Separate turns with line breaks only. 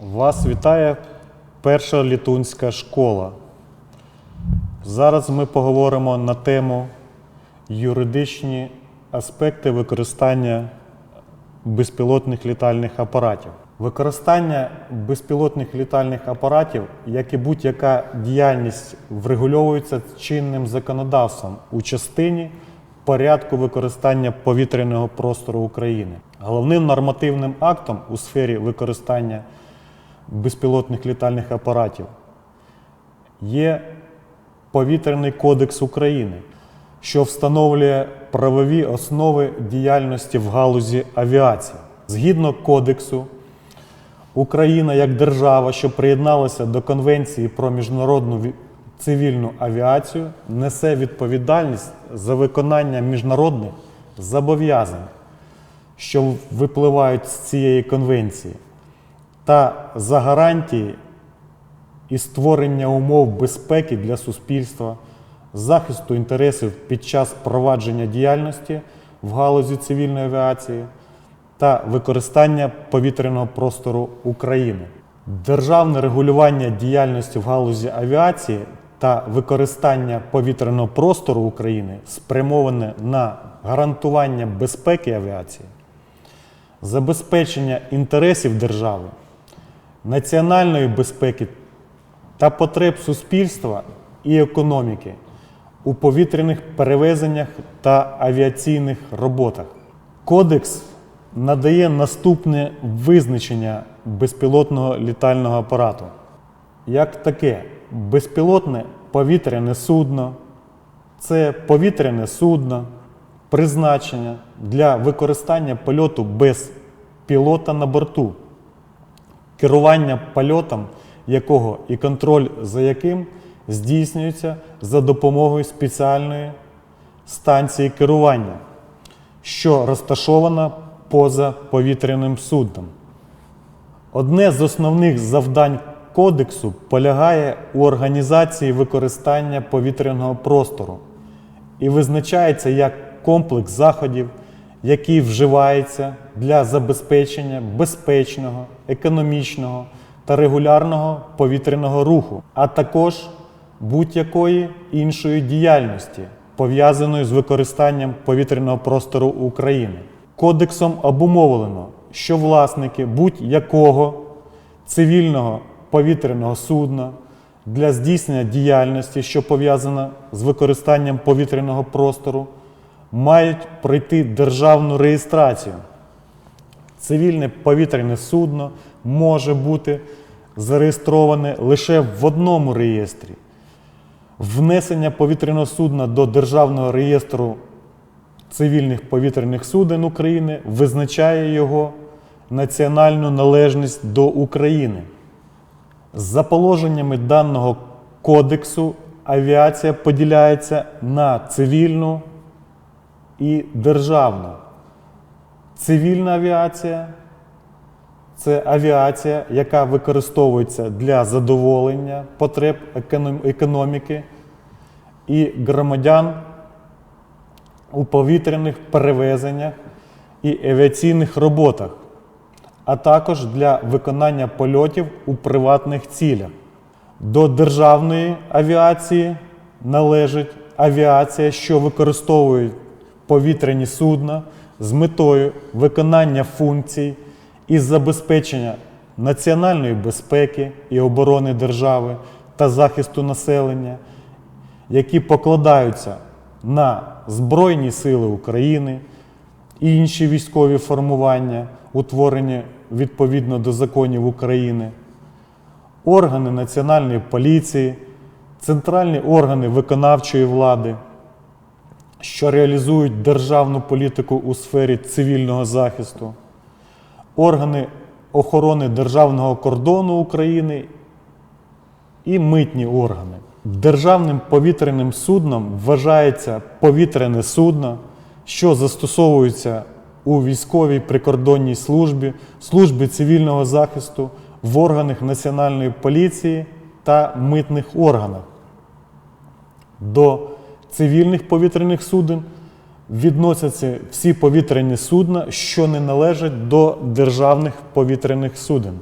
Вас вітає перша літунська школа. Зараз ми поговоримо на тему юридичні аспекти використання безпілотних літальних апаратів. Використання безпілотних літальних апаратів, як і будь-яка діяльність, врегульовується чинним законодавством у частині порядку використання повітряного простору України. Головним нормативним актом у сфері використання безпілотних літальних апаратів є Повітряний кодекс України, що встановлює правові основи діяльності в галузі авіації. Згідно кодексу, Україна як держава, що приєдналася до Конвенції про міжнародну цивільну авіацію, несе відповідальність за виконання міжнародних зобов'язань, що випливають з цієї конвенції, та за гарантії і створення умов безпеки для суспільства, захисту інтересів під час провадження діяльності в галузі цивільної авіації та використання повітряного простору України. Державне регулювання діяльності в галузі авіації та використання повітряного простору України спрямоване на гарантування безпеки авіації, забезпечення інтересів держави, національної безпеки та потреб суспільства і економіки у повітряних перевезеннях та авіаційних роботах. Кодекс надає наступне визначення безпілотного літального апарату. Як таке? Безпілотне повітряне судно, це повітряне судно, призначення для використання польоту без пілота на борту. Керування польотом якого і контроль за яким здійснюється за допомогою спеціальної станції керування, що розташована поза повітряним судном. Одне з основних завдань кодексу полягає у організації використання повітряного простору і визначається як комплекс заходів, який вживається для забезпечення безпечного, економічного та регулярного повітряного руху, а також будь-якої іншої діяльності, пов'язаної з використанням повітряного простору України. Кодексом обумовлено, що власники будь-якого цивільного повітряного судна для здійснення діяльності, що пов'язана з використанням повітряного простору, мають пройти державну реєстрацію. Цивільне повітряне судно може бути зареєстроване лише в одному реєстрі. Внесення повітряного судна до Державного реєстру цивільних повітряних суден України визначає його національну належність до України. За положеннями даного кодексу авіація поділяється на цивільну і державну. Цивільна авіація це авіація, яка використовується для задоволення потреб економіки і громадян у повітряних перевезеннях і авіаційних роботах, а також для виконання польотів у приватних цілях. До державної авіації належить авіація, що використовує повітряні судна з метою виконання функцій із забезпечення національної безпеки і оборони держави та захисту населення, які покладаються на Збройні Сили України і інші військові формування, утворені відповідно до законів України, органи Національної поліції, центральні органи виконавчої влади, що реалізують державну політику у сфері цивільного захисту, органи охорони державного кордону України і митні органи. Державним повітряним судном вважається повітряне судно, що застосовується у військовій прикордонній службі, службі цивільного захисту, в органах Національної поліції та митних органах. До цивільних повітряних суден відносяться всі повітряні судна, що не належать до державних повітряних суден.